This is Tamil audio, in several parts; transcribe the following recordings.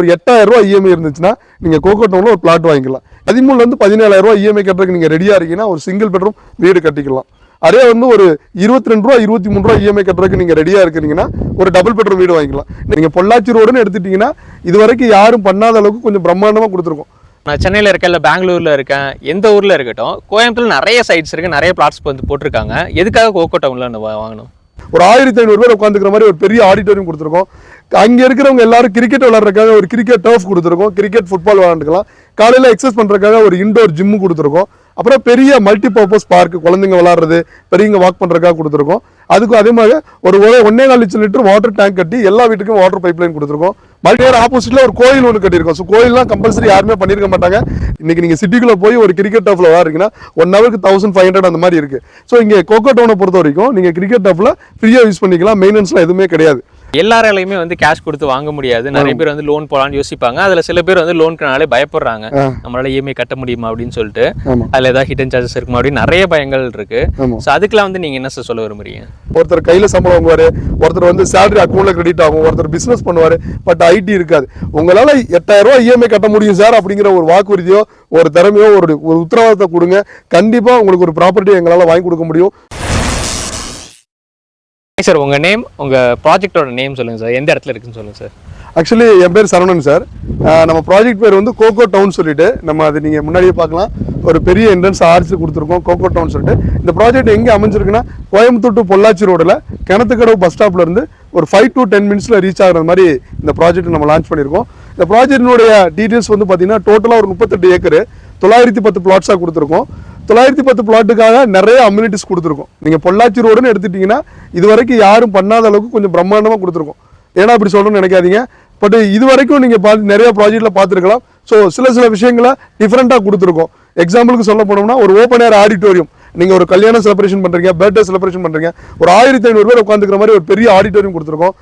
ஒரு எட்டாயிரம் ரூபாய் இஎம்ஐ இருந்துச்சுன்னா நீங்க கோகோ டவுன்ல ஒரு பிளாட் வாங்கிக்கலாம். பதிமூணுல இருந்து பதினேழாயிரம் ரூபாய் இஎம்ஐ கட்டுறதுக்கு நீங்க ரெடியா இருக்கீங்கன்னா ஒரு சிங்கிள் பெட்ரூம் வீடு கட்டிக்கலாம். அதே வந்து ஒரு இருபத்தி ரெண்டு ரூபா இருபத்தி மூணு ரூபா இஎம்ஐ கட்டுறதுக்கு நீங்க ரெடியா இருக்கிறீங்கன்னா ஒரு டபுள் பெட்ரூம் வீடு வாங்கிக்கலாம். நீங்க பொள்ளாச்சி ரோடுன்னு எடுத்துட்டீங்கன்னா இது வரைக்கும் யாரும் பண்ணாத அளவுக்கு கொஞ்சம் பிரம்மாண்டமா கொடுத்துருக்கோம். நான் சென்னையில் இருக்கேன் இல்லை பெங்களூரில் இருக்கேன் எந்த ஊரில் இருக்கட்டும் கோயம்புத்தூர் நிறைய சைட்ஸ் இருக்குது நிறைய பிளாட்ஸ் வந்து போட்டிருக்காங்க. எதுக்காக கோகோ டவுனில் வாங்கணும்? ஒரு ஆயிரத்தி ஐநூறு பேர் உட்காந்துக்கிற மாதிரி ஒரு பெரிய ஆடிட்டோரியம் கொடுத்துருக்கோம். அங்கே இருக்கிறவங்க எல்லாரும் கிரிக்கெட் விளாட்றதுக்காக ஒரு கிரிக்கெட் டர்ஃப் கொடுத்துருக்கோம். கிரிக்கெட் ஃபுட்பால் விளாண்டுக்கலாம் காலையில் எக்ஸசைஸ் பண்றதுக்காக ஒரு இண்டோர் ஜிம்மு கொடுத்துருக்கோம். அப்புறம் பெரிய மல்டி பர்பஸ் பார்க் குழந்தைங்க விளாட்றது பெரியவங்க வாக் பண்ணுறதுக்காக கொடுத்துருக்கோம். அதுக்கும் அதே மாதிரி ஒரு ஒரே ஒன்னே நாலு லட்சம் லிட்டர் வாட்டர் டேங்க் கட்டி எல்லா வீட்டுக்கும் வாட்டர் பைப் லைன் கொடுத்துருக்கோம் மல்டியர் ஆப்போசிட்ல ஒரு கோயில் ஒன்று கட்டியிருக்கோம். ஸோ கோயில்லாம் கம்பல்சரி யாருமே பண்ணியிருக்க மாட்டாங்க. இன்னைக்கு நீங்கள் சிட்டிக்குள்ளே போய் ஒரு கிரிக்கெட் டஃப்ல விளாட்றீங்கன்னா ஒன் ஹவருக்கு தௌசண்ட் ஃபைவ் ஹண்ட்ரட் அந்த மாதிரி இருக்குது ஸோ இங்கே கோகோ டவுனை பொறுத்த வரைக்கும் நீங்கள் கிரிக்கெட் டஃப்ல ஃப்ரீயாக யூஸ் பண்ணிக்கலாம். மெயின்டென்ஸ்லாம் எதுவுமே கிடையாது. எல்லாராலையுமே வந்து கேஷ் கொடுத்து வாங்க முடியாது. நிறைய பேர் வந்து லோன் போலான்னு யோசிப்பாங்க. அதுல சில பேர் வந்து லோனுக்குனாலே பயப்படுறாங்க. நம்மளால இஎம்ஐ கட்ட முடியுமா அப்படின்னு சொல்லிட்டு. அதுல ஏதாவது ஹிடன் சார்ஜஸ் இருக்குமா அப்படின்னு நிறைய பயங்கள் இருக்கு. ஸோ அதுக்கெல்லாம் வந்து நீங்க என்ன சார் சொல்ல விரும்புறீங்க? ஒருத்தர் கையில சம்பளம் வாங்குவாரு. ஒருத்தர் வந்து சேலரி அக்கௌண்ட்ல கிரெடிட் ஆகும். ஒருத்தர் பிசினஸ் பண்ணுவாரு. பட் ஐடி இருக்காது. உங்களால எட்டாயிரம் ரூபாய் இஎம்ஐ கட்ட முடியும் சார் அப்படிங்கிற ஒரு வாக்குறுதியோ ஒரு திறமையோ ஒரு ஒரு உத்தரவாதத்தை கொடுங்க. கண்டிப்பா உங்களுக்கு ஒரு ப்ராப்பர்ட்டி எங்களால வாங்கி கொடுக்க முடியும். சார் உங்க நேம் உங்கள் ப்ராஜெக்டோட நேம் சொல்லுங்க சார். எந்த இடத்துல இருக்குன்னு சொல்லுங்கள் சார். ஆக்சுவலி என் பேர் சரவணன் சார். நம்ம ப்ராஜெக்ட் பேர் வந்து கோகோ டவுன் சொல்லிட்டு நம்ம அது நீங்கள் முன்னாடியே பார்க்கலாம். ஒரு பெரிய என்ட்ரன்ஸ் ஆர்ச்சு கொடுத்துருக்கோம் கோகோ டவுன் சொல்லிட்டு. இந்த ப்ராஜெக்ட் எங்கே அமைஞ்சிருக்குன்னா கோயம்புத்தூர் டு பொள்ளாச்சி ரோடில் கிணத்துக்கடவு பஸ் ஸ்டாப்லேருந்து ஒரு ஃபைவ் டு டென் மினிட்ஸில் ரீச் ஆகுற மாதிரி இந்த ப்ராஜெக்ட் நம்ம லான்ச் பண்ணியிருக்கோம். இந்த ப்ராஜெக்டினுடைய டீட்டெயில்ஸ் வந்து பார்த்தீங்கன்னா டோட்டலாக ஒரு முப்பத்தெட்டு ஏக்கர் தொள்ளாயிரத்தி பத்து பிளாட்ஸாக கொடுத்துருக்கோம். தொள்ளாயிரத்தி பத்து பிளாட்டுக்காக நிறைய அம்யூனிட்டிஸ் கொடுத்துருக்கோம். நீங்கள் பொள்ளாச்சி ரோடுன்னு எடுத்துட்டிங்கன்னா இது வரைக்கும் யாரும் பண்ணாத அளவுக்கு கொஞ்சம் பிரம்மாண்டமாக கொடுத்துருக்கோம். ஏன்னா அப்படி சொல்லணும்னு நினைக்காதீங்க. பட் இது வரைக்கும் நீங்கள் பார்த்து நிறைய ப்ராஜெக்டில் பார்த்துருக்கலாம். ஸோ சில சில விஷயங்களை டிஃப்ரெண்ட்டாக கொடுத்துருக்கோம். எக்ஸாம்பிளுக்கு சொல்ல போனோம்னா ஒரு ஓப்பன் ஏர் ஆடிட்டோரியம் நீங்கள் ஒரு கல்யாணம் செலிப்ரேஷன் பண்ணுறீங்க பர்த்டே செலிப்ரேஷன் பண்ணுறீங்க ஒரு ஆயிரத்தி ஐநூறு பேர் உட்காந்துக்கிற மாதிரி ஒரு பெரிய ஆடிட்டோரியம் கொடுத்துருக்கோம்.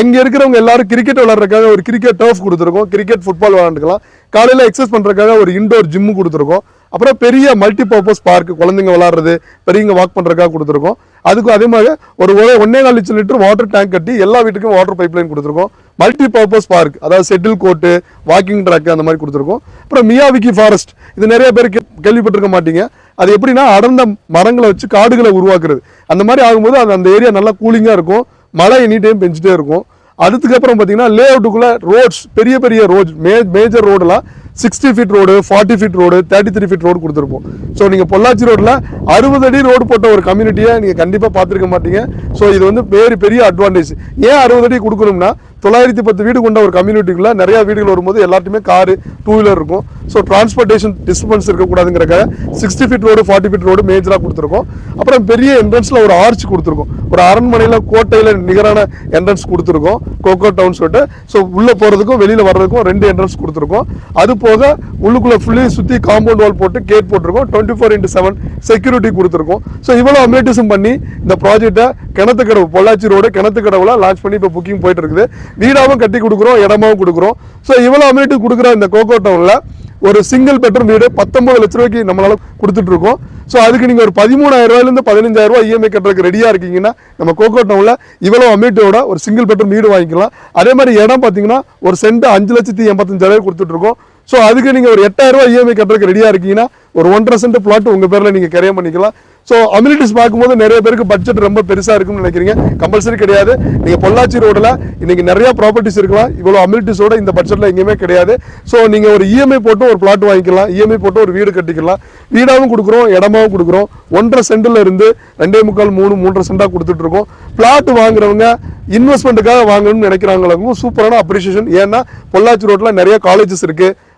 அங்கே இருக்கிறவங்க எல்லாரும் கிரிக்கெட் விளாட்றதுக்காக ஒரு கிரிக்கெட் டர்ஃப் கொடுத்துருக்கோம். கிரிக்கெட் ஃபுட்பால் விளாண்டுக்கலாம் காலையில் எக்ஸசைஸ் பண்ணுறதுக்காக ஒரு இண்டோர் ஜிம்மு கொடுத்துருக்கோம். அப்புறம் பெரிய மல்டி பர்பஸ் பார்க் குழந்தைங்க விளாட்றது பெரியவங்க வாக் பண்ணுறதுக்காக கொடுத்துருக்கோம். அதுக்கும் அதே மாதிரி ஒரு ஒன்னே கால் லட்சம் லிட்டர் வாட்டர் டேங்க் கட்டி எல்லா வீட்டுக்கும் வாட்டர் பைப் லைன் கொடுத்துருக்கோம். மல்டி பர்பஸ் பார்க் அதாவது செட்டில் கோர்ட்டு வாக்கிங் ட்ராக் அந்த மாதிரி கொடுத்துருக்கோம். அப்புறம் மியாவிக்கி ஃபாரஸ்ட் இது நிறைய பேர் கேள்விப்பட்டிருக்க மாட்டீங்க. அது எப்படின்னா அடர்ந்த மரங்களை வச்சு காடுகளை உருவாக்குறது. அந்த மாதிரி ஆகும்போது அது அந்த ஏரியா நல்லா கூலிங்காக இருக்கும். மழை எனி டைம் பெஞ்சிட்டே இருக்கும். அதுக்கப்புறம் பார்த்தீங்கன்னா லே அவுட்டுக்குள்ளே ரோட்ஸ் பெரிய பெரிய ரோட்ஸ் மே மேஜர் ரோடெல்லாம் sixty feet road forty feet road thirty three feet road கொடுத்துருப்போம். ஸோ நீங்கள் பொள்ளாச்சி ரோட்டில் அறுபது அடி ரோடு போட்ட ஒரு கம்யூனிட்டியை நீங்கள் கண்டிப்பாக பார்த்துருக்க மாட்டீங்க. ஸோ இது வந்து வேறு பெரிய அட்வான்டேஜ் ஏன் அறுபது அடி கொடுக்கணும்னா தொள்ளாயிரத்தி பத்து வீடு கொண்ட ஒரு கம்யூனிட்டிக்குள்ள நிறைய வீடுகள் வரும்போது எல்லாத்தையுமே காரு டூ வீலர் இருக்கும். So transportation disturbance இருக்கக்கூடாதுங்கிறக்காக sixty feet road forty feet road மேஜராக கொடுத்துருக்கோம். அப்புறம் பெரிய என்ட்ரன்ஸில் ஒரு ஆர்ச் கொடுத்துருக்கோம். ஒரு அரண்மனையில் கோட்டையில் நிகரான என்ட்ரன்ஸ் கொடுத்துருக்கோம். கோகோ டவுன் சொல்லிட்டு. ஸோ உள்ளே போகிறதுக்கும் வெளியில் வர்றதுக்கும் ரெண்டு என்ட்ரன்ஸ் கொடுத்துருக்கோம். அது போக உள்ளுக்குள்ளே ஃபுல்லி சுற்றி காம்பவுண்ட் வால் போட்டு கேட் போட்டிருக்கோம். Twenty four into seven security கொடுத்துருக்கோம் ஸோ இவ்வளோ அம்யூனிட்டிஸும் பண்ணி இந்த ப்ராஜெக்ட்டை கிணத்துக்கடவு பொள்ளாச்சி ரோடு கிணத்துக்கடவுல லான்ச் பண்ணி இப்போ புக்கிங் போயிட்டு இருக்குது. வீடாகவும் கட்டி கொடுக்குறோம் இடமாவும் கொடுக்குறோம். ஸோ இவ்வளோ அம்யூனிட்டி கொடுக்குற இந்த கோகோ டவுனில் ஒரு சிங்கிள் பெட்ரூம் வீடு பத்தொம்பது லட்ச ரூபாய்க்கு நம்மளால கொடுத்துட்டு இருக்கோம். ஸோ அதுக்கு நீங்கள் ஒரு பதிமூணாயிரம் ரூபாயிலேருந்து பதினஞ்சாயிரம் ரூபாய் இஎம்ஐ கட்டுறதுக்கு ரெடியாக இருக்கீங்கன்னா நம்ம கோகோ டவுனில் இவ்வளோ அமௌண்ட்டோட ஒரு சிங்கிள் பெட்ரூம் வீடு வாங்கிக்கலாம். அதே மாதிரி இடம் பார்த்தீங்கன்னா ஒரு சென்ட் அஞ்சு லட்சத்தி எண்பத்தஞ்சாயிரம் கொடுத்துட்ருக்கோம் ஸோ அதுக்கு நீங்கள் ஒரு எட்டாயிரம் ரூபாய் இஎம்ஐ கட்டுறதுக்கு ரெடியாக இருக்கீங்கன்னா ஒரு ஒன்றரை சென்ட் பிளாட் உங்கள் பேரில் நீங்கள் கரையம் பண்ணிக்கலாம். ஸோ அம்யூனிட்டிஸ் பார்க்கும்போது நிறைய பேருக்கு பட்ஜெட் ரொம்ப பெருசாக இருக்கும்னு நினைக்கிறீங்க. கம்பல்சரி கிடையாது. நீங்கள் பொள்ளாச்சி ரோடில் இன்றைக்கி நிறையா ப்ராப்பர்ட்டிஸ் இருக்கலாம். இவ்வளோ அம்யூனிட்டிஸோட இந்த பட்ஜெட்டில் எங்கேயுமே கிடையாது. ஸோ நீங்கள் ஒரு இஎம்ஐ போட்டு ஒரு பிளாட் வாங்கிக்கலாம். இஎம்ஐ போட்டு ஒரு வீடு கட்டிக்கலாம். வீடாகவும் கொடுக்குறோம் இடமாவும் கொடுக்குறோம். ஒன்றரை சென்டில் இருந்து ரெண்டே முக்கால் மூணு மூன்றரை சென்டாக கொடுத்துட்ருக்கோம் பிளாட் வாங்குறவங்க இன்வெஸ்ட்மெண்ட்டுக்காக வாங்கணும்னு நினைக்கிறாங்களுக்கும் சூப்பரான அப்ரிசியேஷன் ஏன்னா பொள்ளாச்சி ரோட்டில் நிறைய காலேஜஸ் இருக்குது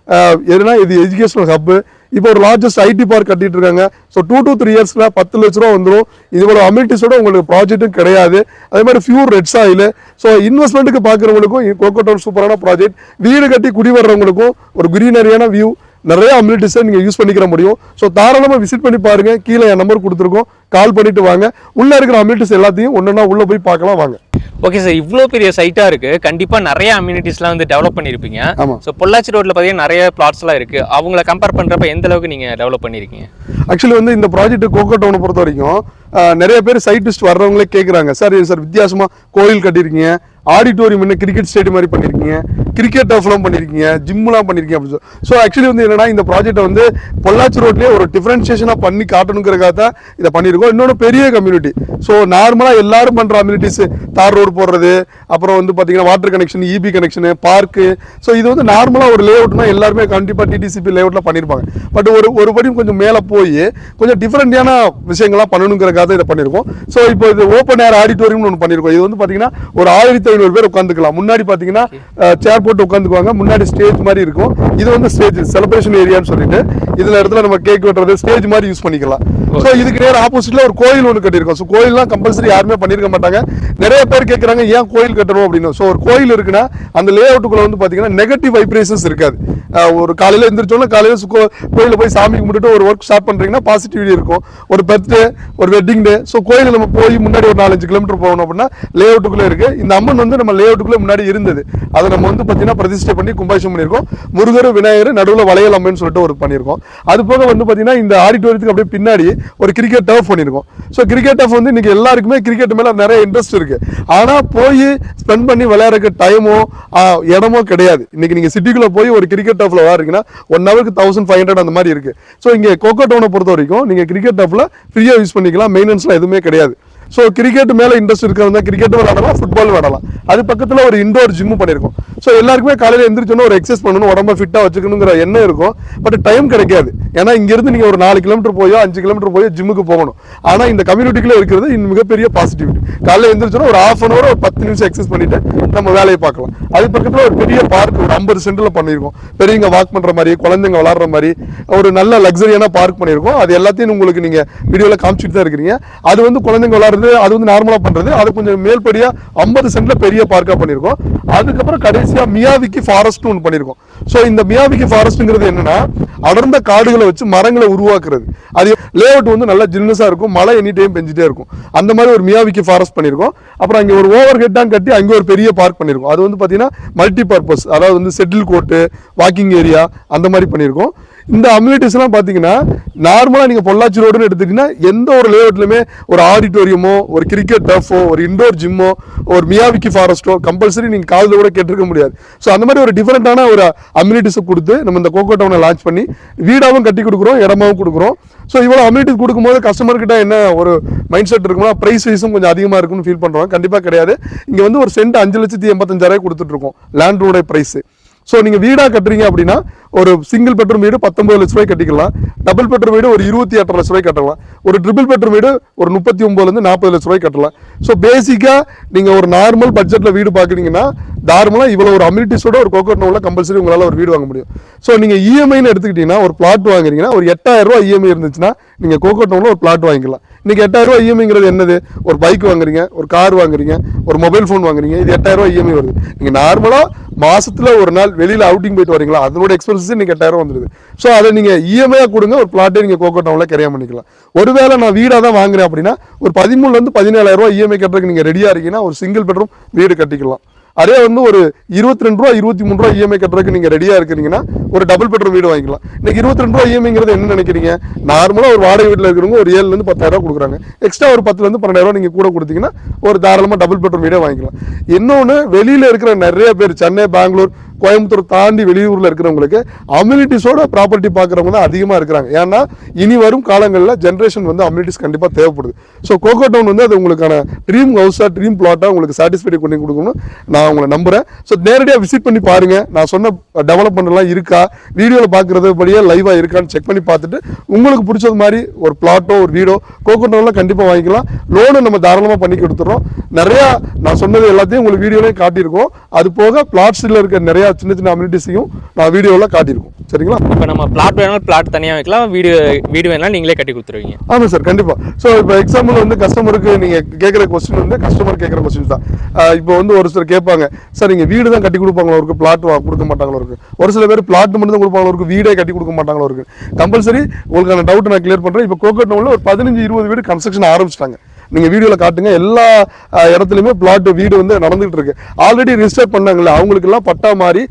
எதுனா இது எஜுகேஷனல் ஹப்பு இப்போ ஒரு லார்ஜஸ்ட் ஐடி பார்க் கட்டிட்டு இருக்காங்க ஸோ டூ டூ த்ரீ இயர்ஸில் பத்து லட்ச ரூபா வந்துடும் இதோட அமிலிட்டிஸோட உங்களுக்கு ப்ராஜெக்ட்டும் கிடையாது. அதே மாதிரி ஃபியூர் ரெட் சாயில் ஸோ இன்வெஸ்ட்மெண்ட்டுக்கு பார்க்குறவங்களுக்கும் கோக்கோ டவுன் சூப்பரான ப்ராஜெக்ட் வீடு கட்டி குடி வர்றவங்களுக்கும் ஒரு கிரீனரியான வியூ நிறைய அமிலிட்டிஸை நீங்கள் யூஸ் பண்ணிக்கிற முடியும். ஸோ தாராளமாக விசிட் பண்ணி பாருங்கள் கீழே என் நம்பர் கொடுத்துருக்கோம். கால் பண்ணிவிட்டு வாங்க. உள்ளே இருக்கிற அமிலிட்டிஸ் எல்லாத்தையும் ஒன்றா உள்ளே போய் பார்க்கலாம். வாங்க. ஓகே சார் இவ்வளோ பெரிய சைட்டாக இருக்கு. கண்டிப்பாக நிறைய அம்யூனிட்டிஸ்லாம் வந்து டெவலப் பண்ணியிருப்பீங்க ஸோ பொள்ளாச்சி ரோட்டில் பார்த்தீங்கன்னா நிறைய பிளாட்ஸ்லாம் இருக்கு. அவங்கள கம்பேர் பண்ணுறப்ப எந்த அளவுக்கு நீங்கள் டெவலப் பண்ணியிருக்கீங்க ஆக்சுவலி வந்து இந்த ப்ராஜெக்ட் கோகோ டவுனை பொறுத்த வரைக்கும் நிறைய பேர் சைட்டிஸ்ட் வர்றவங்களே கேட்குறாங்க சார் சார் வித்தியாசமாக கோயில் கட்டியிருக்கீங்க ஆடிட்டோரியம் என்ன? கிரிக்கெட் ஸ்டேடியம் மாதிரி பண்ணியிருக்கீங்க கிரிக்கெட் டஃப்லாம் பண்ணியிருக்கீங்க ஜிம்லாம் பண்ணியிருக்கீங்க அப்படின்னு ஸோ ஆக்சுவலி வந்து என்னன்னா இந்த ப்ராஜெக்ட்டை வந்து பொள்ளாச்சி ரோட்லேயே ஒரு டிஃப்ரென்ஷியேஷனாக பண்ணி காட்டணுங்கிறக்காக தான் இதை பண்ணியிருக்கோம் இன்னொன்று பெரிய கம்யூனிட்டி ஸோ நார்மலாக எல்லாரும் பண்ணுற அம்யூனிட்டிஸ் தார் ரோடு போடுறது அப்புறம் வந்து பார்த்தீங்கன்னா water connection EB connection park so இது வந்து நார்மலாக ஒரு லே அவுட்னா எல்லாருமே கண்டிப்பாக டிடிசிபி லே அவுட்டில் பண்ணியிருப்பாங்க பட் ஒரு ஒரு படியும் கொஞ்சம் மேலே போய் கொஞ்சம் டிஃப்ரெண்டான விஷயங்கள்லாம் பண்ணணுங்கிறக்காக தான் இதை பண்ணியிருக்கோம் ஸோ இப்போ இது ஓப்பன் ஏர் ஆடிட்டோரியம்னு ஒன்று பண்ணியிருக்கோம் இது வந்து பார்த்தீங்கன்னா ஒரு ஆயிரத்தி ஐநூறு பேர் உட்காந்துக்கலாம் முன்னாடி பார்த்தீங்கன்னா சேர் போட்டு உட்காந்துக்குவாங்க முன்னாடி ஸ்டேஜ் மாதிரி இருக்கும். இது வந்து ஸ்டேஜ் செலிப்ரேஷன் ஏரியான்னு சொல்லிட்டு இதுல இடத்துல நம்ம கேக் வெட்டுறது ஸ்டேஜ் மாதிரி யூஸ் பண்ணிக்கலாம். ஸோ இதுக்கு நேர் ஆப்போசிட்ல ஒரு கோயில் ஒன்று கட்டியிருக்கோம். ஸோ கோயில்லாம் கம்பல்சரி யாருமே பண்ணியிருக்க மாட்டாங்க. நிறைய பேர் கேட்குறாங்க ஏன் கோயில் கட்டணும்? அப்படின்னு. ஸோ ஒரு கோயில் இருக்குன்னா அந்த லே அவுட்டுக்குள்ள வந்து பார்த்தீங்கன்னா நெகட்டிவ் வைப்ரேஷன்ஸ் இருக்காது. ஒரு காலையில் எந்திரிச்சோன்னா காலையில் கோயிலில் போய் சாமி கும்பிட்டுட்டு ஒரு ஒர்க் ஸ்டார்ட் பண்ணுறீங்கன்னா பாசிட்டிவிட்டி இருக்கும். ஒரு பர்த்டே ஒரு வெட்டிங் டே ஸோ கோயிலில் நம்ம போய் முன்னாடி ஒரு நாலஞ்சு கிலோமீட்டர் போகணும் அப்படின்னா லே அவுட்டுக்குள்ளே இருக்கு. இந்த அம்மன் வந்து நம்ம லேஅவுட்டுக்குள்ளே முன்னாடி இருந்தது. அதை நம்ம வந்து பார்த்தீங்கன்னா பிரதிஷ்டை பண்ணி கும்பாபிஷேகம் பண்ணியிருக்கோம். முருகர் விநாயகர் நடுவில் வளையல் அம்மன் சொல்லிட்டு ஒரு பண்ணியிருக்கோம். அது போக வந்து பார்த்தீங்கன்னா இந்த ஆடிட்டோரியத்துக்கு அப்படியே பின்னாடி ஒரு கிரிக்கெட் டர்ஃப் பண்ணியிருக்கோம். ஸோ கிரிக்கெட் டஃப் வந்து இன்றைக்கி எல்லாருக்குமே கிரிக்கெட் மேலே நிறைய இன்ட்ரெஸ்ட் இருக்குது ஆனால் போய் ஸ்பெண்ட் பண்ணி விளையாடுறக்கு டைமோ இடமோ கிடையாது. இன்றைக்கி நீங்கள் சிட்டிக்குள்ளே போய் ஒரு கிரிக்கெட் டஃப்பில் விளையாடுறீங்கன்னா ஒன் ஹவருக்கு தௌசண்ட் ஃபைவ் ஹண்ட்ரட் அந்த மாதிரி இருக்குது ஸோ இங்கே கோகோ டவுனை பொறுத்த வரைக்கும் நீங்கள் கிரிக்கெட் டர்ஃபில் ஃப்ரீயாக யூஸ் பண்ணிக்கலாம். மெயின்டெனன்ஸ்லாம் எதுவுமே கிடையாது. ஸோ கிரிக்கெட் மேலே இன்ட்ரெஸ்ட் இருக்கிறவங்க கிரிக்கெட் விளாடலாம் ஃபுட்பால் விளாடலாம் அது பக்கத்தில் ஒரு இண்டோர் ஜிம்மு பண்ணியிருக்கோம் ஸோ எல்லாருக்குமே காலையில் எந்திரிச்சோன்னா ஒரு எக்ஸசைஸ் பண்ணணும் உடம்ப ஃபிட்டாக வச்சுக்கணுங்கிற எண்ணம் இருக்கும். பட் டைம் கிடைக்காது. ஏன்னா இங்கேருந்து நீங்கள் ஒரு நாலு கிலோமீட்டர் போயோ அஞ்சு கிலோமீட்டர் போயோ ஜிம்முக்கு போகணும். ஆனால் இந்த கம்யூனிட்டிக்குள்ளே இருக்கிறது இன்னும் மிகப்பெரிய பாசிட்டிவிட்டி காலையில் எந்திரிச்சோன்னா ஒரு ஆஃப் அன் ஹவர் ஒரு பத்து நிமிஷம் எக்ஸசைஸ் பண்ணிட்டு நம்ம வேலையை பார்க்கலாம். அது பக்கத்தில் ஒரு பெரிய பார்க் ஒரு ஐம்பது சென்டில் பண்ணியிருக்கோம். பெரியவங்க வாக் பண்ணுற மாதிரி குழந்தைங்க விளாட்ற மாதிரி ஒரு நல்ல லக்ஸரியான பார்க் பண்ணியிருக்கோம். அது எல்லாத்தையும் உங்களுக்கு நீங்கள் வீடியோவில் காமிச்சிட்டு தான் இருக்கிறீங்க. அது வந்து குழந்தைங்க விளாட்றது அது வந்து நார்மலாக பண்ணுறது அது கொஞ்சம் மேல்படியாக ஐம்பது சென்டில் பெரிய பார்க்காக பண்ணியிருக்கோம் அதுக்கப்புறம் கடைசியாக மியாவிக்கு ஃபாரஸ்ட்னு ஒன்று பண்ணியிருக்கோம் ஸோ இந்த மியாவிக்கு ஃபாரஸ்ட்டுங்கிறது என்னென்னா அடர்ந்த காடுகளை வச்சு மரங்களை உருவாக்குறது. அது லே அவுட் வந்து நல்லா ஜில்னஸாக இருக்கும். மழை எனி டைம் பெஞ்சிட்டே இருக்கும். அந்த மாதிரி ஒரு மியாவிக்கு ஃபாரஸ்ட் பண்ணியிருக்கோம் அப்புறம் அங்கே ஒரு ஓவர் ஹெட்டாக கட்டி அங்கே ஒரு பெரிய பார்க் பண்ணியிருக்கோம் அது வந்து பார்த்தீங்கன்னா மல்டி பர்பஸ் அதாவது வந்து செட்டில் கோட்டு வாக்கிங் ஏரியா அந்த மாதிரி பண்ணியிருக்கோம் இந்த அம்யூனிட்டிஸ்லாம் பார்த்தீங்கன்னா நார்மலாக நீங்கள் பொள்ளாச்சி ரோடுன்னு எடுத்துக்கிட்டிங்கன்னா எந்த ஒரு லேஅவுட்லையுமே ஒரு ஆடிட்டோரியமோ ஒரு கிரிக்கெட் டஃப்போ ஒரு இண்டோர் ஜிம்மோ ஒரு மியாவிக்கி ஃபாரஸ்ட்டோ கம்பல்சரி நீங்கள் காதில் கூட கேட்டிருக்க முடியாது. ஸோ அந்த மாதிரி ஒரு டிஃப்ரெண்ட்டான ஒரு அம்யூனிட்டிஸை கொடுத்து நம்ம இந்த கோகோ டவுனை லான்ச் பண்ணி வீடாகவும் கட்டி கொடுக்குறோம் இடமாவும் கொடுக்குறோம். ஸோ இவ்வளோ அம்யூனிட்டிஸ் கொடுக்கும்போது கஸ்டமர்கிட்ட என்ன ஒரு மைண்ட் செட் இருக்கும்னா ப்ரைஸ் வைஸும் கொஞ்சம் அதிகமாக இருக்கும்னு ஃபீல் பண்ணுறோம் கண்டிப்பாக கிடையாது. இங்கே வந்து ஒரு சென்ட் அஞ்சு லட்சத்தி எண்பத்தஞ்சாயிரம் கொடுத்துட்ருக்கோம் லேண்டோட ப்ரைஸு ஸோ நீங்கள் வீடாக கட்டுறீங்க அப்படின்னா ஒரு சிங்கிள் பெட்ரூம் வீடு பத்தொம்பது லட்ச ரூபாய் கட்டிக்கலாம். டபுள் பெட்ரூம் வீடு ஒரு இருபத்தி எட்டரை லட்ச ரூபாய் கட்டலாம். ஒரு ட்ரிபிள் பெட்ரூம் வீடு ஒரு முப்பத்தி ஒம்பதுலேருந்து நாற்பது லட்ச ரூபாய் கட்டலாம். ஸோ பேசிக்காக நீங்கள் ஒரு நார்மல் பட்ஜெட்டில் வீடு பார்க்குறீங்கன்னா தாராளமாக இவ்வளோ ஒரு அம்யூனிட்டிஸோட ஒரு கோகோ டவுனில் கம்பல்சரி உங்களால் ஒரு வீடு வாங்க முடியும். ஸோ நீங்கள் இஎம்ஐன்னு எடுத்துக்கிட்டிங்கன்னா ஒரு பிளாட் வாங்குறீங்கன்னா ஒரு எட்டாயிரம் ரூபா இஎம்ஐ இருந்துச்சுன்னா நீங்கள் கோகோ டவுனில் ஒரு பிளாட் வாங்கிக்கலாம். இன்னைக்கு எட்டாயிரம் ரூபாய் இஎம்ஐங்கிறது என்னது? ஒரு பைக் வாங்குறீங்க ஒரு கார் வாங்குறீங்க ஒரு மொபைல் ஃபோன் வாங்குறீங்க இது எட்டாயிரம் ரூபாய் இஎம்ஐ வருது. நீங்கள் நார்மலாக மாசத்துல ஒரு நாள் வெளியில் அவுட்டிங் போயிட்டு வரீங்களா? அதனோட எக்ஸ்பென்சஸ் இன்னைக்கு எட்டாயிரம் வந்துருது. ஸோ அதை நீங்கள் இஎம்ஐயாக கொடுங்க ஒரு பிளாட்டே நீங்கள் கோகோ டவுனில் கிரையா பண்ணிக்கலாம். ஒருவேளை நான் வீடாக தான் வாங்குறேன் அப்படின்னா ஒரு பதிமூணுலேருந்து பதினேழாயிரம் ரூபாய் இஎம்ஐ கட்டுறதுக்கு நீங்கள் ரெடியாக இருக்கீங்கன்னா ஒரு சிங்கிள் பெட்ரூம் வீடு கட்டிக்கலாம். அதே வந்து ஒரு இருபத்தி ரெண்டு ரூபா இருபத்தி மூணு ரூபா இஎம்ஐ கட்டுறதுக்கு நீங்கள் ரெடியாக இருக்கிறீங்கன்னா ஒரு டபுள் பெட்ரூம் வீடு வாங்கிக்கலாம். இன்னைக்கு இருபத்தி ரெண்டு ரூபா இஎம்ஐங்கிறது என்ன நினைக்கிறீங்க? நார்மலாக ஒரு வாடகை வீட்டில் இருக்கிறவங்க ஒரு ஏழுலேருந்து பத்தாயிரம் கொடுக்குறாங்க. எக்ஸ்ட்ரா ஒரு பத்துலேருந்து பன்னெண்டாயிரம் நீங்கள் கூட கொடுத்தீங்கன்னா ஒரு தாராளமாக டபுள் பெட்ரூம் வீடே வாங்கிக்கலாம். இன்னொன்று வெளியில் இருக்கிற நிறைய பேர் சென்னை பெங்களூர் கோயம்புத்தூர் தாண்டி வெளியூரில் இருக்கிறவங்களுக்கு அம்யூனிட்டிஸோட ப்ராப்பர்ட்டி பார்க்குறவங்க தான் அதிகமாக இருக்கிறாங்க. ஏன்னா இனி வரும் காலங்களில் ஜென்ரேஷன் வந்து அம்யூனிட்டிஸ் கண்டிப்பாக தேவைப்படுது. ஸோ கோகோ டவுன் வந்து அது உங்களுக்கான ட்ரீம் ஹவுஸாக ட்ரீம் பிளாட்டாக உங்களுக்கு சாட்டிஸ்ஃபை பண்ணி கொடுக்கணும்னு நான் உங்களை நம்புகிறேன் ஸோ நேரடியாக விசிட் பண்ணி பாருங்கள் நான் சொன்ன டெவலப்மெண்ட்லாம் இருக்கா? வீடியோவில் பார்க்குறது படியே லைவாக இருக்கான்னு செக் பண்ணி பார்த்துட்டு உங்களுக்கு பிடிச்சது மாதிரி ஒரு பிளாட்டோ ஒரு வீடோ கோகோ டவுனில் கண்டிப்பாக வாங்கிக்கலாம். லோனு நம்ம தாராளமாக பண்ணி கொடுத்துறோம் நிறையா நான் சொன்னது எல்லாத்தையும் உங்களுக்கு வீடியோலேயும் காட்டியிருக்கோம். அது போக பிளாட்ஸில் இருக்க நிறைய சின்ன சின்ன அம்யூனிட்டிஸையும் நான் வீடியோவில் காட்டியிருக்கோம். சரிங்களா? இப்போ நம்ம பிளாட் வேணாலும் பிளாட் தனியாக வைக்கலாம். வீடு வீடு வேணாலும் நீங்களே கட்டி கொடுத்துருவீங்க. ஆமாம் சார் கண்டிப்பாக ஸோ இப்போ எக்ஸாம்பிள் வந்து கஸ்டமருக்கு நீங்கள் கேட்குற கொஸ்டின் வந்து கஸ்டமர் கேட்குற கொஸ்டின் தான். இப்போ வந்து ஒரு சிலர் கேட்பாங்க சார் நீங்கள் வீடு தான் கட்டி கொடுப்பாங்களோ இருக்கு பிளாட் கொடுக்க மாட்டாங்களோ இருக்கு? ஒரு சில பேர் பிளாட் மட்டும் தான் கொடுப்பாங்களோ வீடே கட்டி கொடுக்க மாட்டாங்களோ இருக்கு. கம்பல்சரி உங்களுக்கான டவுட் நான் கிளியர் பண்ணுறேன் இப்போ கோகட் டவுனில் ஒரு பதினஞ்சு இருபது வீடு கன்ஸ்ட்ரக்ஷன் ஆரம்பிச்சிட்டாங்க. நீங்கள் வீடியோவில் காட்டுங்க. எல்லா இடத்துலையுமே பிளாட் வீடு வந்து நடந்துகிட்டு இருக்கு. ஆல்ரெடி ரிஜிஸ்டர் பண்ணாங்கல்ல அவங்களுக்கெல்லாம் பட்டா மாதிரி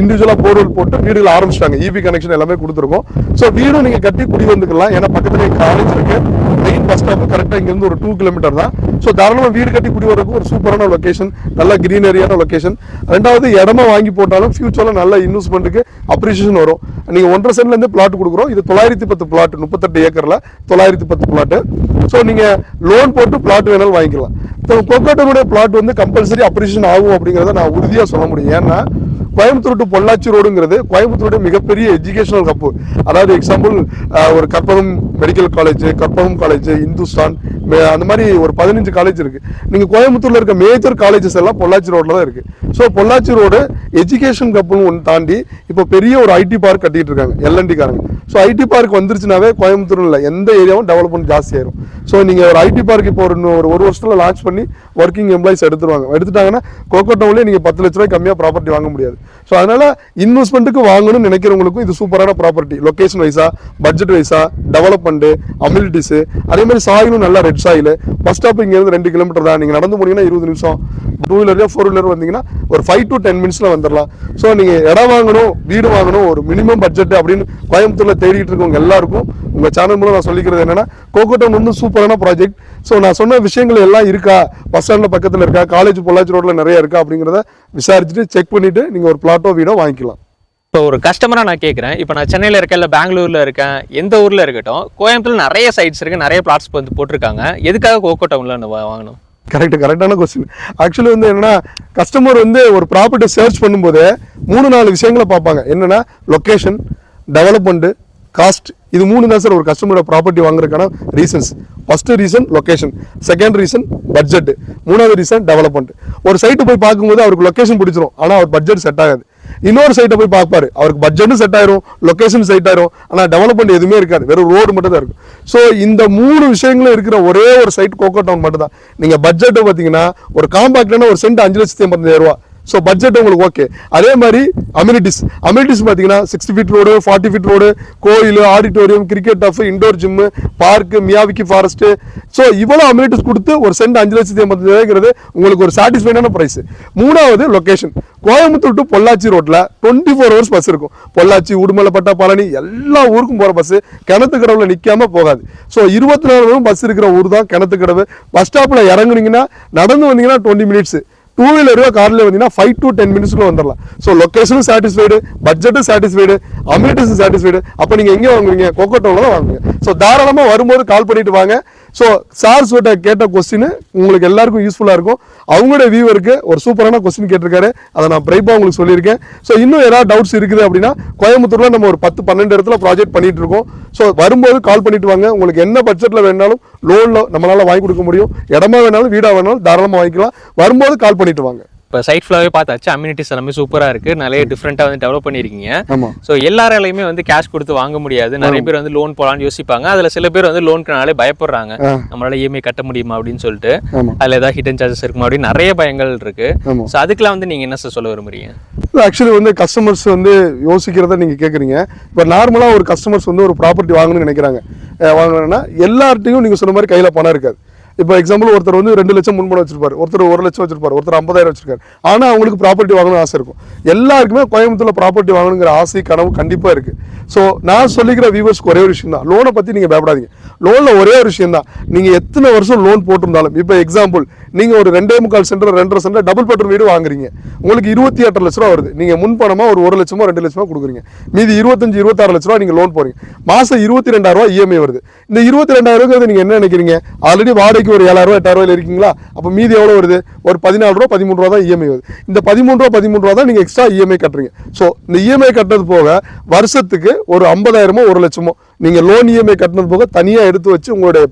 இண்டிவிஜுவலாக போர்வெல் போட்டு வீடுகள் ஆரம்பிச்சிட்டாங்க. இபி கனெக்ஷன் எல்லாமே கொடுத்துருக்கோம். ஸோ வீடும் நீங்கள் கட்டி குடி வந்துக்கலாம். ஏன்னா பக்கத்துலேயே காலேஜ் இருக்குது மெயின் பஸ் ஸ்டாப் கரெக்டாக இங்கேருந்து ஒரு டூ கிலோமீட்டர் தான். ஸோ தாராளமாக வீடு கட்டி குடி வரதுக்கு ஒரு சூப்பரான லொக்கேஷன் நல்ல கிரீனரியான லொக்கேஷன் ரெண்டாவது இடமா வாங்கி போட்டாலும் ஃபியூச்சரில் நல்ல இன்வெஸ்ட்மெண்ட்டுக்கு அப்ரிசியேஷன் வரும். நீங்கள் ஒன்றரை சென்ட்லேருந்து பிளாட் கொடுக்குறோம். இது தொள்ளாயிரத்தி பத்து பிளாட் முப்பத்தெட்டு ஏக்கரில் தொள்ளாயிரத்தி பத்து பிளாட்டு ஸோ நீங்கள் லோன் போட்டு பிளாட் வேணாலும் வாங்கிக்கலாம். ஸோ கொக்கோட்டனுடைய பிளாட் வந்து கம்பல்சரி அப்ரிசியேஷன் ஆகும் அப்படிங்கிறத நான் உறுதியாக சொல்ல முடியும். ஏன்னா கோயம்புத்தூர் டு பொள்ளாச்சி ரோடுங்கிறது கோயம்புத்தூருடைய மிகப்பெரிய எஜுகேஷனல் ஹப்பு அதாவது எக்ஸாம்பிள் ஒரு Karpagam medical college Karpagam college Hindustan அந்த மாதிரி ஒரு பதினஞ்சு காலேஜ் இருக்கு. நீங்கள் கோயம்புத்தூர்ல இருக்க மேஜர் காலேஜஸ் எல்லாம் பொள்ளாச்சி ரோட்டில் தான் இருக்கு. ஸோ பொள்ளாச்சி ரோடு எஜுகேஷன் கப்புன்னு ஒன்று தாண்டி இப்போ பெரிய ஒரு ஐடி பார்க் கட்டிகிட்டு இருக்காங்க எல்என்டி காரங்க. ஸோ ஐடி பார்க் வந்துருச்சுனாவே கோயம்புத்தூர் இல்லை எந்த ஏரியாவும் டெவலப்மெண்ட் ஜாஸ்தி ஆயிரும். ஸோ நீங்கள் ஒரு ஐடி பார்க் இப்போ ஒரு ஒரு ஒரு வருஷத்தில் லான்ச் பண்ணி ஒர்க்கிங் எம்ப்ளாயிஸ் எடுத்துருவாங்க. எடுத்துட்டாங்கன்னா கோகோட்டவுன்லேயே நீங்கள் பத்து லட்ச ரூபாய் கம்மியாக ப்ராப்பர்ட்டி வாங்க முடியாது. ஸோ அதனால இன்வெஸ்ட்மெண்ட்டுக்கு வாங்கணும்னு நினைக்கிறவங்களுக்கும் இது சூப்பரான ப்ராப்பர்ட்டி லொக்கேஷன் வைஸா பட்ஜெட் வைஸா டெவலப்மெண்ட்டு அமிலிட்டிஸ் அதே மாதிரி சாயிலும் நல்லா ரெட் சாயில் பஸ் ஸ்டாப் இங்கேருந்து ரெண்டு கிலோமீட்டர் தான். நீங்கள் நடந்து போனீங்கன்னா இருபது நிமிஷம். டூ வீலர்லையோ ஃபோர் வீலர் வந்தீங்கன்னா ஒரு ஃபைவ் டு டென் மினிட்ஸில் வந்துடலாம் ஸோ நீங்கள் இடம் வாங்கணும் வீடு வாங்கணும் ஒரு மினிமம் பட்ஜெட் அப்படின்னு கோயம்புத்தூரில் தேடிட்டு இருக்கவங்க எல்லாருக்கும் உங்கள் சேனல் மூலம் நான் சொல்லிக்கிறது என்னன்னா கோகோட்டம் வந்து சூப்பரான ப்ராஜெக்ட் ஸோ நான் சொன்ன விஷயங்கள் எல்லாம் இருக்கா? பஸ் ஸ்டாண்டில் பக்கத்தில் இருக்கா? காலேஜ் பொள்ளாச்சி ரோட்டில் நிறைய இருக்கா அப்படிங்கிறத விசாரிச்சுட்டு செக் பண்ணிட்டு நீங்கள் ஒரு பிளாட்டோ வீடோ வாங்கிக்கலாம். இப்போ ஒரு கஸ்டமராக நான் கேட்குறேன் இப்போ நான் சென்னையில் இருக்கேன் இல்லை பெங்களூரில் இருக்கேன் எந்த ஊரில் இருக்கட்டும் கோயம்புத்தூர்ல நிறைய சைட்ஸ் இருக்குது நிறைய பிளாட்ஸ் வந்து போட்டிருக்காங்க. எதுக்காக கோகோ டவுனில் வாங்கணும்? கரெக்ட் கரெக்டான கொஸ்டின் ஆக்சுவலி வந்து என்னன்னா கஸ்டமர் வந்து ஒரு ப்ராப்பர்ட்டி சர்ச் பண்ணும்போது மூணு நாலு விஷயங்களை பார்ப்பாங்க. என்னன்னா லொக்கேஷன் டெவலப்மெண்ட் காஸ்ட் இது மூணு தான் சார் ஒரு கஸ்டமரோட ப்ராப்பர்ட்டி வாங்குறதுக்கான reasons first reason location second reason budget மூணாவது ரீசன் டெவலப்மெண்ட் ஒரு சைட்டு போய் பார்க்கும்போது அவருக்கு லொக்கேஷன் பிடிச்சிரும். ஆனால் அவர் பட்ஜெட் செட் ஆகாது. இன்னொரு சைட்டை போய் பார்ப்பாரு. அவருக்கு பட்ஜெட்டும் செட் ஆயிரும் லொக்கேஷன் செட் ஆயிரும். ஆனால் டெவலப்மெண்ட் எதுவுமே இருக்காது. வெறும் ரோடு மட்டும் தான் இருக்கும். ஸோ இந்த மூணு விஷயங்களும் இருக்கிற ஒரே ஒரு சைட் கோக்கோ டவுன் மட்டும் தான் நீங்கள் பட்ஜெட்டை பார்த்தீங்கன்னா ஒரு காம்பாக்டான ஒரு சென்ட் அஞ்சு லட்சத்தி எண்பத்தஞ்சாயிரம் ரூபா ஸோ பட்ஜெட் உங்களுக்கு ஓகே அதே மாதிரி அம்யூனிட்டிஸ் அம்யூனிட்டிஸ் பார்த்தீங்கன்னா sixty feet road forty feet road கோயில் auditorium cricket turf indoor gym park Miyawaki forest so இவ்வளோ அம்யூனிட்டிஸ் கொடுத்து ஒரு சென்ட் அஞ்சு லட்சத்தி எண்பத்தஞ்சாயிரங்கிறது உங்களுக்கு ஒரு சாட்டிஸ்ஃபைடான ப்ரைஸ் மூணாவது லொக்கேஷன் கோயம்புத்தூர் டு பொள்ளாச்சி ரோட்டில் டுவெண்ட்டி ஃபோர் ஹவர்ஸ் பஸ் இருக்கும். பொள்ளாச்சி உடுமலைப்பட்டா பழனி எல்லா ஊருக்கும் போகிற பஸ்ஸு கிணத்து கடவுல நிற்காம போகாது. ஸோ இருபத்தி நாலு பஸ் இருக்கிற ஊர் தான் கிணத்து கடவு பஸ் ஸ்டாப்பில் இறங்குனீங்கன்னா நடந்து வந்தீங்கன்னா டுவெண்ட்டி மினிட்ஸ் டூ வீலரோ காரில் வந்தீங்கன்னா ஃபைவ் டு டென் மினிட்ஸ்க்குள்ள வந்துடலாம் ஸோ லொக்கேஷனும் சாட்டிஸ்ஃபைடு பட்ஜெட்டும் சாட்டிஸ்ஃபைடு அம்யூனிட்டிஸும் சாட்டிஸ்ஃபைடு அப்போ நீங்கள் எங்கே வாங்குவீங்க கோகோட்டோவில் தான் வாங்குவீங்க. ஸோ தாராளமாக வரும்போது கால் பண்ணிட்டு வாங்க. ஸோ சார்ஸ் கிட்ட கேட்ட கொஸ்டின் உங்களுக்கு எல்லாருக்கும் யூஸ்ஃபுல்லாக இருக்கும். அவங்களோட வியூவருக்கு ஒரு சூப்பரான கொஸ்டின் கேட்டிருக்காரு. அதை நான் பிரைப்பாக உங்களுக்கு சொல்லியிருக்கேன். ஸோ இன்னும் ஏதாவது டவுட்ஸ் இருக்குது அப்படின்னா கோயம்புத்தூரில் நம்ம ஒரு பத்து பன்னெண்டு இடத்துல ப்ராஜெக்ட் பண்ணிகிட்டு இருக்கோம். ஸோ வரும்போது கால் பண்ணிட்டு வாங்க. உங்களுக்கு என்ன பட்ஜெட்டில் வேணாலும் லோனில் நம்மளால் வாங்கி கொடுக்க முடியும். இடமா வேணாலும் வீடாக வேணாலும் தாராளமாக வாங்கிக்கலாம். வரும்போது கால் பண்ணிட்டு வாங்க. இப்போ சைட் ஃபுல்லாகவே பார்த்தாச்சு. அம்யூனிட்டிஸ் எல்லாமே சூப்பராக இருக்குது நிறைய டிஃப்ரெண்ட்டாக வந்து டெவலப் பண்ணியிருக்கீங்க ஸோ எல்லாராலையுமே வந்து கேஷ் கொடுத்து வாங்க முடியாது. நிறைய பேர் வந்து லோன் போகலான்னு யோசிப்பாங்க. அதில் சில பேர் வந்து லோனுக்குனாலே பயப்படுறாங்க. நம்மளால இஎம்ஐ கட்ட முடியுமா அப்படின்னு சொல்லிட்டு. அதில் ஏதாவது ஹிடன் சார்ஜஸ் இருக்குமா அப்படின்னு நிறைய பயங்கள் இருக்கு. ஸோ அதுக்கெல்லாம் வந்து நீங்கள் என்ன சார் சொல்ல விரும்புறீங்க? ஆக்சுவலி வந்து கஸ்டமர்ஸ் வந்து யோசிக்கிறத நீங்கள் கேட்குறீங்க இப்போ நார்மலாக ஒரு கஸ்டமர்ஸ் வந்து ஒரு ப்ராப்பர்ட்டி வாங்கணும்னு நினைக்கிறாங்க. வாங்கணும்னா எல்லார்ட்டையும் நீங்கள் சொன்ன மாதிரி கையில் பணம் இருக்காது. இப்போ எக்ஸாம்பிள் ஒருத்தர் வந்து ரெண்டு லட்சம் முன்பணம் வச்சிருப்பார். ஒருத்தர் ஒரு லட்சம் வச்சிருப்பார். ஒருத்தர் ஐம்பதாயிரம் வச்சிருக்காரு. ஆனால் அவங்களுக்கு ப்ராப்பர்ட்டி வாங்கணும்னு ஆசை இருக்கும். எல்லாருக்குமே கோயம்புத்தூரில் ப்ராப்பர்ட்டி வாங்கணுங்கிற ஆசை கனவு கண்டிப்பாக இருக்குது ஸோ நான் சொல்லிக்கிற வியூவர்ஸ்க்கு ஒரே ஒரு விஷயம் தான் லோனை பற்றி நீங்கள் பயப்படாதீங்க. லோனில் ஒரே ஒரு விஷயம் தான் நீங்கள் எத்தனை வருஷம் லோன் போட்டிருந்தாலும் இப்போ எக்ஸாம்பிள் நீங்கள் ஒரு ரெண்டே முக்கால் சென்டர் ரெண்டரை சென்டர் டபுள் பெட்ரூம் வீடு வாங்குறீங்க. உங்களுக்கு இருபத்தி எட்டு லட்ச ரூபா வருது. நீங்கள் முன்பணமாக ஒரு ஒரு லட்சமோ ரெண்டு லட்சமோ கொடுக்குறீங்க. மீதி இருபத்தஞ்சு இருபத்தாறு லட்ச ரூபா நீங்கள் லோன் போகிறீங்க மாதம் இருபத்தி ரெண்டாயிரம் இஎம்ஐ வருது. இந்த இருபத்தி ரெண்டாயிரம் நீங்கள் என்ன நினைக்கிறீங்க? ஆல்ரெடி வாடகைக்கு ஒரு ஏழாயிரம் எட்டாயிரம் ரூபாயில இருக்கீங்களா? அப்போ மீதி எவ்வளோ வருது? ஒரு பதினாலு ரூபா பதிமூணு ரூபா தான் இஎம்ஐ வருது. இந்த பதிமூணு ரூபா பதிமூணு ரூபா தான் நீங்கள் எக்ஸ்ட்ரா இஎம்ஐ கட்டுறீங்க. ஸோ இந்த இஎம்ஐ கட்டுறது போக வருஷத்துக்கு ஒரு ஐம்பதாயிரமோ ஒரு லட்சமோ நீங்கள் லோன் இஎம்ஐ கட்டினது போக தனியாக எடுத்து வச்சு உங்களுடைய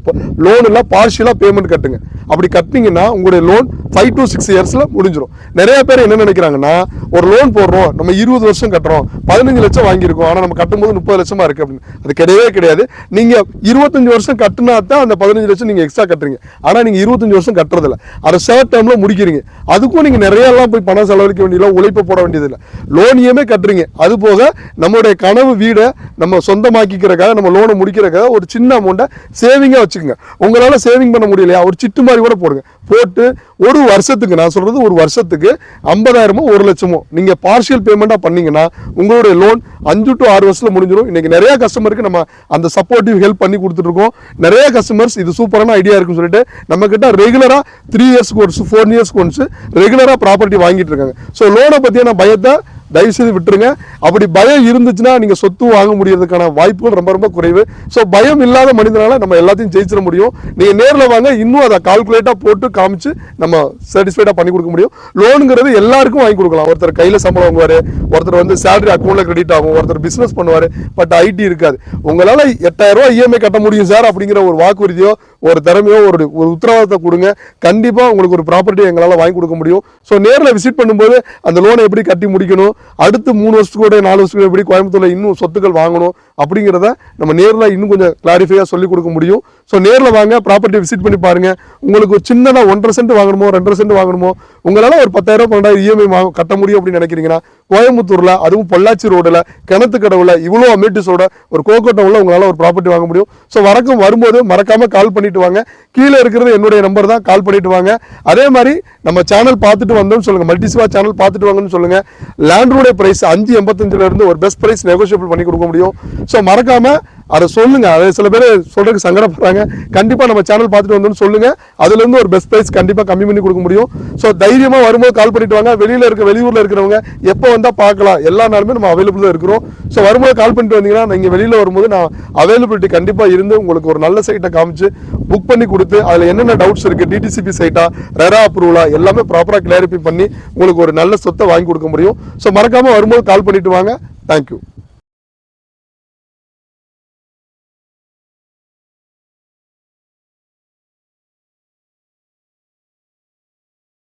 லோன் எல்லாம் பார்ஷியலாக பேமெண்ட் கட்டுங்க. அப்படி கட்டினீங்கன்னா உங்களுடைய லோன் ஃபைவ் டு சிக்ஸ் இயர்ஸில் முடிஞ்சிடும் நிறைய பேர் என்ன நினைக்கிறாங்கன்னா ஒரு லோன் போடுறோம் நம்ம இருபது வருஷம் கட்டுறோம் பதினஞ்சு லட்சம் வாங்கியிருக்கோம் ஆனால் நம்ம கட்டும்போது முப்பது லட்சமாக இருக்குது அப்படின்னு. அது கிடையவே கிடையாது. நீங்கள் இருபத்தஞ்சு வருஷம் கட்டினா தான் அந்த பதினஞ்சு லட்சம் நீங்கள் எக்ஸ்ட்ரா கட்டுறீங்க. ஆனால் நீங்கள் இருபத்தஞ்சு வருஷம் கட்டுறதில்ல. அதை ஷார்ட் டேர்மில் முடிக்கிறீங்க. அதுக்கும் நீங்கள் நிறைய எல்லாம் போய் பணம் செலவழிக்க வேண்டியதில்லை உழைப்பு போட வேண்டியதில்லை. லோன் கட்டுறீங்க. அது போக நம்மளுடைய கனவு வீடை நம்ம சொந்தமாக்கிக்கிறக்காக நம்ம லோனை முடிக்கிறக்காக ஒரு சின்ன அமௌண்ட்டை சேவிங்காக வச்சுக்கோங்க. உங்களால் சேவிங் பண்ண முடியலையா? ஒரு சிட்டு மாதிரி கூட போடுங்க. போட்டு ஒரு வருஷத்துக்கு நான் சொல்கிறது ஒரு வருஷத்துக்கு ஐம்பதாயிரமோ ஒரு லட்சமோ நீங்கள் பார்ஷியல் பேமெண்ட்டாக பண்ணிங்கன்னா உங்களுடைய லோன் அஞ்சு டு ஆறு வருஷத்தில் முடிஞ்சிடும் இன்றைக்கி நிறைய கஸ்டமருக்கு நம்ம அந்த சப்போர்ட்டிவ் ஹெல்ப் பண்ணி கொடுத்துட்ருக்கோம் நிறைய கஸ்டமர்ஸ் இது சூப்பரான ஐடியா இருக்குன்னு சொல்லிட்டு நம்ம கிட்ட த்ரீ இயர்ஸ்க்கு ஒரு ஃபோர் இயர்ஸ் ஒன்ஸ் ரெகுலராக ப்ராப்பர்ட்டி வாங்கிட்டு இருக்காங்க. ஸோ லோனை பற்றியான பயத்தை தயவுசெய்து விட்டுருங்க. அப்படி பயம் இருந்துச்சுன்னா நீங்கள் சொத்து வாங்க முடியறதுக்கான வாய்ப்புகள் ரொம்ப ரொம்ப குறைவு. ஸோ பயம் இல்லாத மனிதனால் நம்ம எல்லாத்தையும் ஜெயிச்சிட முடியும். நீங்கள் நேரில் வாங்க இன்னும் அதை கால்குலேட்டாக போட்டு காமிச்சு நம்ம சாட்டிஸ்ஃபைடாக பண்ணி கொடுக்க முடியும். லோனுங்கிறது எல்லாருக்கும் வாங்கி கொடுக்கலாம். ஒருத்தர் கையில் சம்பளம் வாங்குவார் ஒருத்தர் வந்து சேலரி அக்கௌண்ட்டில் கிரெடிட் ஆகும் ஒருத்தர் பிஸ்னஸ் பண்ணுவார் பட் ஐடி இருக்காது. உங்களால் எட்டாயிரரூவா இஎம்ஐ கட்ட முடியும் சார் அப்படிங்கிற ஒரு வாக்குறுதியோ ஒரு திறமையோ ஒரு ஒரு உத்தரவாதத்தை கொடுங்க. கண்டிப்பாக உங்களுக்கு ஒரு ப்ராப்பர்ட்டி எங்களால் வாங்கி கொடுக்க முடியும். ஸோ நேரில் விசிட் பண்ணும்போது அந்த லோனை எப்படி கட்டி முடிக்கணும்? அடுத்து மூணு வருஷத்துக்கு நாலு வருஷத்துக்கு எப்படி கோயம்புத்தூரில் இன்னும் சொத்துக்கள் வாங்கணும்? அப்படிங்கிறத நம்ம நேரில் இன்னும் கொஞ்சம் கிளாரிஃபையாக சொல்லிக் கொடுக்க முடியும். ஸோ நேரில் வாங்க ப்ராப்பர்ட்டி விசிட் பண்ணி பாருங்கள் உங்களுக்கு ஒரு சின்னதாக ஒன்றரை சென்ட் வாங்கணுமோ ரெண்டரை சென்ட் வாங்கணுமோ உங்களால் ஒரு பத்தாயிரம் பன்னெண்டாயிரம் இஎம்ஐ வாங்க கட்ட முடியும் அப்படின்னு நினைக்கிறீங்கன்னா கோயம்புத்தூரில் அதுவும் பொள்ளாச்சி ரோடில் கிணத்து கடவுள இவ்வளோ அமேட்டிஸோட ஒரு கோகோ உங்களால் ஒரு ப்ராப்பர்ட்டி வாங்க முடியும். ஸோ வரக்கும் வரும்போது மறக்காமல் கால் பண்ணிட்டு வாங்க. கீழே இருக்கிறது என்னுடைய நம்பர் தான் கால் பண்ணிட்டு வாங்க. அதே மாதிரி நம்ம சேனல் பார்த்துட்டு வந்தோம்னு சொல்லுங்கள் மல்டிசிவா சேனல் பார்த்துட்டு வாங்கன்னு சொல்லுங்கள் லேண்டோட ப்ரைஸ் அஞ்சு எண்பத்தஞ்சிலிருந்து ஒரு பெஸ்ட் ப்ரைஸ் நெகோஷியபிள் பண்ணி கொடுக்க முடியும். ஸோ மறக்காம அதை சொல்லுங்க. அதை சில பேர் சொல்றதுக்கு சங்கடப்படுறாங்க. கண்டிப்பாக நம்ம சேனல் பார்த்துட்டு வந்தோம்னு சொல்லுங்க. அதுல இருந்து ஒரு பெஸ்ட் ப்ரைஸ் கண்டிப்பாக கம்மி பண்ணி கொடுக்க முடியும். ஸோ தைரியமாக வரும்போது கால் பண்ணிட்டு வாங்க. வெளியில இருக்க வெளியூர்ல இருக்கிறவங்க எப்போ வந்தால் பார்க்கலாம். எல்லா நாளுமே நம்ம அவைலபிளாக இருக்கிறோம். ஸோ வரும்போது கால் பண்ணிட்டு வந்தீங்கன்னா நீங்க வெளியில வரும்போது நான் அவைலபிலிட்டி கண்டிப்பாக இருந்து உங்களுக்கு ஒரு நல்ல சைட்டை காமிச்சு புக் பண்ணி கொடுத்து அதில் என்னென்ன டவுட்ஸ் இருக்கு டிடிசிபி சைட்டா ரெரா அப்ரூவலா எல்லாமே ப்ராப்பராக கிளாரிஃபை பண்ணி உங்களுக்கு ஒரு நல்ல சொத்தை வாங்கி கொடுக்க முடியும். ஸோ மறக்காம வரும்போது கால் பண்ணிட்டு வாங்க. தேங்க்யூ